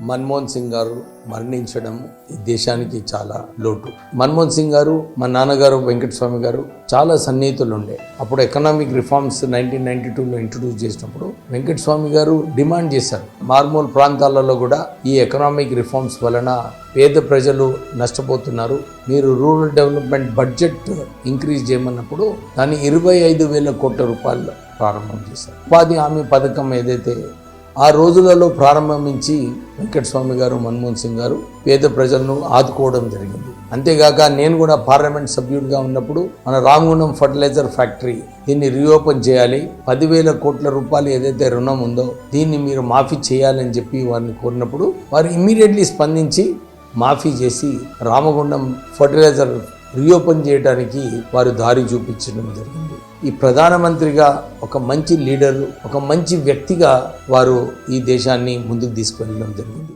మన్మోహన్ సింగ్ గారు మరణించడం ఈ దేశానికి చాలా లోటు. మన్మోహన్ సింగ్ గారు మా నాన్నగారు వెంకటస్వామి గారు చాలా సన్నిహితులు ఉండే. అప్పుడు ఎకనామిక్ రిఫార్మ్స్ నైన్టీన్ నైన్టీ టూలో ఇంట్రొడ్యూస్ చేసినప్పుడు వెంకటస్వామి గారు డిమాండ్ చేశారు. మార్మూల్ ప్రాంతాలలో కూడా ఈ ఎకనామిక్ రిఫార్మ్స్ వలన పేద ప్రజలు నష్టపోతున్నారు. మీరు రూరల్ డెవలప్మెంట్ బడ్జెట్ ఇంక్రీజ్ చేయమన్నప్పుడు దాన్ని ఇరవై ఐదు వేల కోట్ల రూపాయలు ప్రారంభం చేశారు. ఉపాధి హామీ పథకం ఏదైతే ఆ రోజులలో ప్రారంభించి వెంకటస్వామి గారు మన్మోహన్ సింగ్ గారు పేద ప్రజలను ఆదుకోవడం జరిగింది. అంతేగాక నేను కూడా పార్లమెంట్ సభ్యుడిగా ఉన్నప్పుడు మన రామగుండం ఫర్టిలైజర్ ఫ్యాక్టరీ దీన్ని రీఓపెన్ చేయాలి. పదివేల కోట్ల రూపాయలు ఏదైతే రుణం ఉందో దీన్ని మీరు మాఫీ చేయాలని చెప్పి వారిని కోరినప్పుడు వారు ఇమ్మీడియట్లీ స్పందించి మాఫీ చేసి రామగుండం ఫర్టిలైజర్ రీఓపెన్ చేయడానికి వారు దారి చూపించడం జరిగింది. ఈ ప్రధానమంత్రిగా ఒక మంచి లీడర్ ఒక మంచి వ్యక్తిగా వారు ఈ దేశాన్ని ముందుకు తీసుకెళ్ళడం జరిగింది.